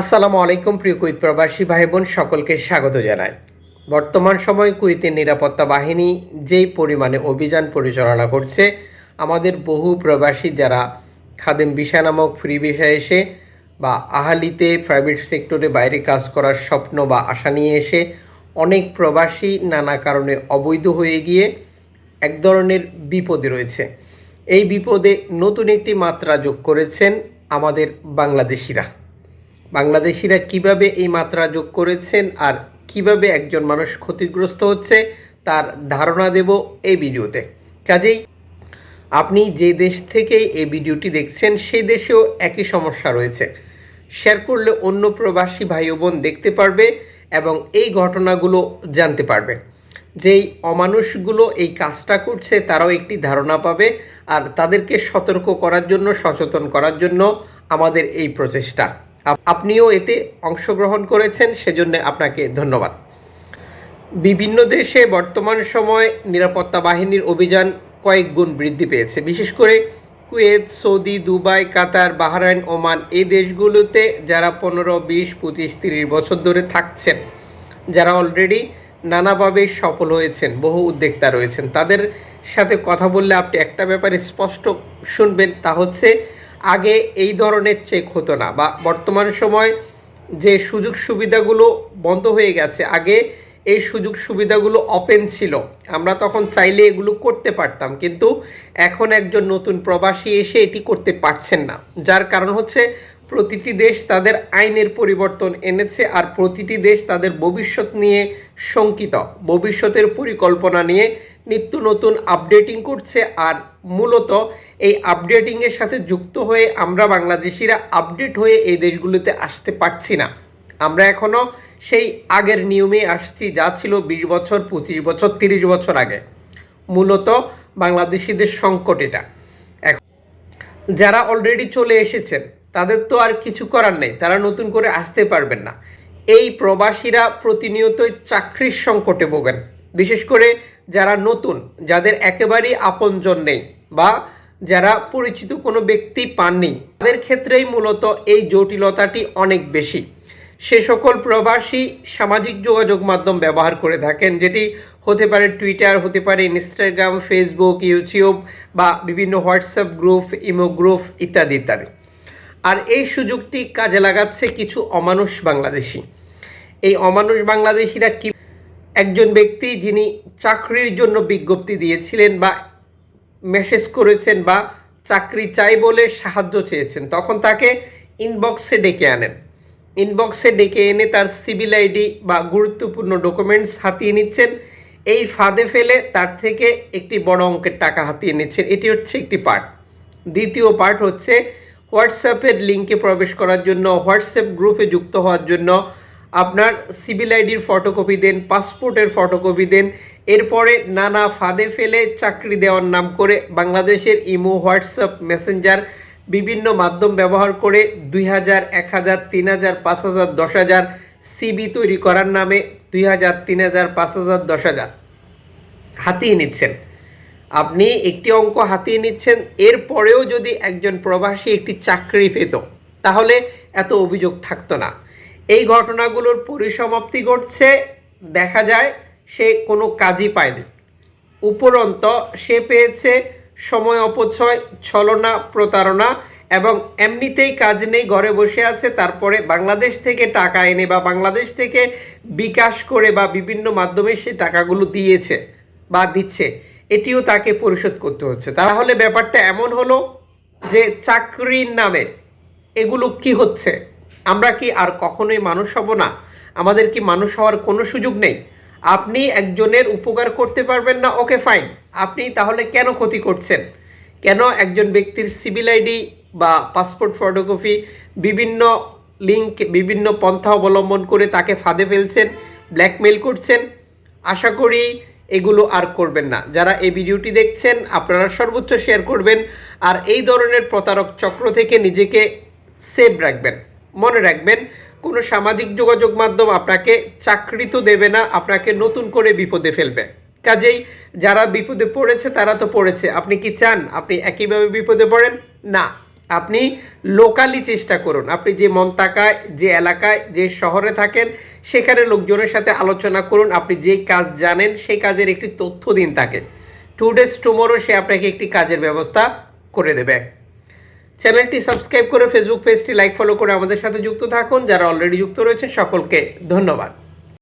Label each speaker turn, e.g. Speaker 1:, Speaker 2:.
Speaker 1: আসসালামু আলাইকুম, প্রিয় কুইত প্রবাসী ভাই বোন সকলকে স্বাগত জানাই। বর্তমান সময় কুইতের নিরাপত্তা বাহিনী যেই পরিমাণে অভিযান পরিচালনা করছে, আমাদের বহু প্রবাসী যারা খাদেম ভিসা নামক ফ্রি ভিসা এসে বা আহালিতে প্রাইভেট সেক্টরে বাইরে কাজ করার স্বপ্ন বা আশা নিয়ে এসে অনেক প্রবাসী নানা কারণে অবৈধ হয়ে গিয়ে এক ধরনের বিপদে রয়েছে। এই বিপদে নতুন একটি মাত্রা যোগ করেছেন আমাদের বাংলাদেশিরা। বাংলাদেশিরা কীভাবে এই মাত্রা যোগ করেছেন আর কীভাবে একজন মানুষ ক্ষতিগ্রস্ত হচ্ছে তার ধারণা দেব এই ভিডিওতে। কাজেই আপনি যে দেশ থেকে এই ভিডিওটি দেখছেন, সেই দেশেও একই সমস্যা রয়েছে। শেয়ার করলে অন্য প্রবাসী ভাই বোন দেখতে পারবে এবং এই ঘটনাগুলো জানতে পারবে। যেই অমানুষগুলো এই কাজটা করছে, তারাও একটি ধারণা পাবে আর তাদেরকে সতর্ক করার জন্য, সচেতন করার জন্য আমাদের এই প্রচেষ্টা। আপনিও এতে অংশগ্রহণ করেছেন, সেজন্য আপনাকে ধন্যবাদ। বিভিন্ন দেশে বর্তমান সময় নিরাপত্তা বাহিনীর অভিযান কয়েক গুণ বৃদ্ধি পেয়েছে। বিশেষ করে Kuwait, Saudi, Dubai, Qatar, Bahrain, Oman এই দেশগুলোতে যারা পনেরো, বিশ, পঁচিশ, তিরিশ বছর ধরে থাকছেন, যারা অলরেডি নানাভাবে সফল হয়েছেন, বহু উদ্যোক্তা রয়েছেন, তাদের সাথে কথা বললে আপনি একটা ব্যাপারে স্পষ্ট শুনবেন, তা হচ্ছে আগে এই ধরনের চেক হতো না বা বর্তমান সময় যে সুযোগ সুবিধাগুলো বন্ধ হয়ে গেছে, আগে এই সুযোগ সুবিধাগুলো ওপেন ছিল। আমরা তখন চাইলে এগুলো করতে পারতাম, কিন্তু এখন একজন নতুন প্রবাসী এসে এটি করতে পারছেন না। যার কারণ হচ্ছে প্রতিটি দেশ তাদের আইনের পরিবর্তন এনেছে আর প্রতিটি দেশ তাদের ভবিষ্যৎ নিয়ে শঙ্কিত। ভবিষ্যতের পরিকল্পনা নিয়ে নিত্য নতুন আপডেটিং করছে আর মূলত এই আপডেটিংয়ের সাথে যুক্ত হয়ে আমরা বাংলাদেশিরা আপডেট হয়ে এই দেশগুলোতে আসতে পারছি না। আমরা এখনও সেই আগের নিয়মে আসছি যা ছিল বিশ বছর, পঁচিশ বছর, তিরিশ বছর আগে। মূলত বাংলাদেশিদের সংকট এটা। যারা অলরেডি চলে এসেছেন তাদের তো আর কিছু করার নেই, তারা নতুন করে আসতে পারবেন না। এই প্রবাসীরা প্রতিনিয়তই চাকরির সংকটে ভোগেন, বিশেষ করে যারা নতুন, যাদের একেবারেই আপনজন নেই বা যারা পরিচিত কোনো ব্যক্তি পাননি, তাদের ক্ষেত্রেই মূলত এই জটিলতাটি অনেক বেশি। সে সকল প্রবাসী সামাজিক যোগাযোগ মাধ্যম ব্যবহার করে থাকেন, যেটি হতে পারে টুইটার হতে পারে ইনস্টাগ্রাম ফেসবুক ইউটিউব বা বিভিন্ন হোয়াটসঅ্যাপ গ্রুপ ইমো গ্রুপ ইত্যাদি ইত্যাদি। আর এই সুযোগটি কাজে লাগাচ্ছে কিছু অমানুষ বাংলাদেশি। এই অমানুষ বাংলাদেশিরা কি একজন ব্যক্তি যিনি চাকরির জন্য বিজ্ঞপ্তি দিয়েছিলেন বা মেসেজ করেছেন বা চাকরি চাই বলে সাহায্য চেয়েছেন, তখন তাকে ইনবক্সে ডেকে আনেন। ইনবক্সে ডেকে এনে তার সিভিল আইডি বা গুরুত্বপূর্ণ ডকুমেন্টস হাতিয়ে নিচ্ছেন। এই ফাঁদে ফেলে তার থেকে একটি বড় অঙ্কের টাকা হাতিয়ে নিচ্ছেন। এটি হচ্ছে একটি পার্ট দ্বিতীয় পার্ট হচ্ছে হোয়াটসঅ্যাপের লিঙ্কে প্রবেশ করার জন্য, হোয়াটসঅ্যাপ গ্রুপে যুক্ত হওয়ার জন্য আপনার সিভিল আইডির ফটোকপি দেন, পাসপোর্টের ফটোকপি দেন। এরপরে নানা ফাঁদে ফেলে চাকরি দেওয়ার নাম করে বাংলাদেশের ইমো, হোয়াটসঅ্যাপ, মেসেঞ্জার বিভিন্ন মাধ্যম ব্যবহার করে দুই হাজার, এক হাজার, তিন হাজার, পাঁচ হাজার, দশ হাজার সিবি তৈরি করার নামে দুই হাজার, তিন হাজার, পাঁচ হাজার, দশ হাজার হাতিয়ে নিচ্ছেন। আপনি একটি অঙ্ক হাতিয়ে নিচ্ছেন, এরপরেও যদি একজন প্রবাসী একটি চাকরি পেত, তাহলে এত অভিযোগ থাকতো না। এই ঘটনাগুলোর পরিসমাপ্তি ঘটছে, দেখা যায় সে কোনো কাজই পায়নি। উপরন্ত সে পেয়েছে সময় অপচয়, ছলনা, প্রতারণা এবং এমনিতেই কাজ নেই, ঘরে বসে আছে, তারপরে বাংলাদেশ থেকে টাকা এনে বা বাংলাদেশ থেকে বিকাশ করে বা বিভিন্ন মাধ্যমে সে টাকাগুলো দিয়েছে বা দিচ্ছে। এটিও তাকে পরিশোধ করতে হচ্ছে। তাহলে ব্যাপারটা এমন হলো যে চাকরির নামে এগুলো কি হচ্ছে? আমরা কি আর কখনোই মানুষ হব না? আমাদের কি মানুষ হওয়ার কোনো সুযোগ নেই? আপনি একজনের উপকার করতে পারবেন না, ওকে ফাইন। আপনি তাহলে কেন ক্ষতি করছেন? কেন একজন ব্যক্তির সিভিল আইডি বা পাসপোর্ট ফটোকপি, বিভিন্ন লিঙ্ক, বিভিন্ন পন্থা অবলম্বন করে তাকে ফাঁদে ফেলছেন ব্ল্যাকমেল করছেন? আশা করি এগুলো আর করবেন না। যারা এই ভিডিওটি দেখছেন, আপনারা সর্বোচ্চ শেয়ার করবেন আর এই ধরনের প্রতারক চক্র থেকে নিজেকে সেভ রাখবেন। মনে রাখবেন, কোনো সামাজিক যোগাযোগ মাধ্যম আপনাকে চাকরি তো দেবে না, আপনাকে নতুন করে বিপদে ফেলবে। কাজেই যারা বিপদে পড়েছে, তারা তো পড়েছে। আপনি কি চান আপনি একইভাবে বিপদে পড়েন? না। আপনি লোকালি চেষ্টা করুন। আপনি যে মন্তাকায়, যে এলাকায়, যে শহরে থাকেন, সেখানে লোকজনের সাথে আলোচনা করুন। আপনি যে কাজ জানেন, সেই কাজের একটি তথ্য দিন তাকে। টু ডেজ টুমোরো সে আপনাকে একটি কাজের ব্যবস্থা করে দেবে। চ্যানেলটি সাবস্ক্রাইব করে ফেসবুক পেজটি লাইক ফলো করে আমাদের সাথে যুক্ত থাকুন। যারা অলরেডি যুক্ত রয়েছেন, সকলকে ধন্যবাদ।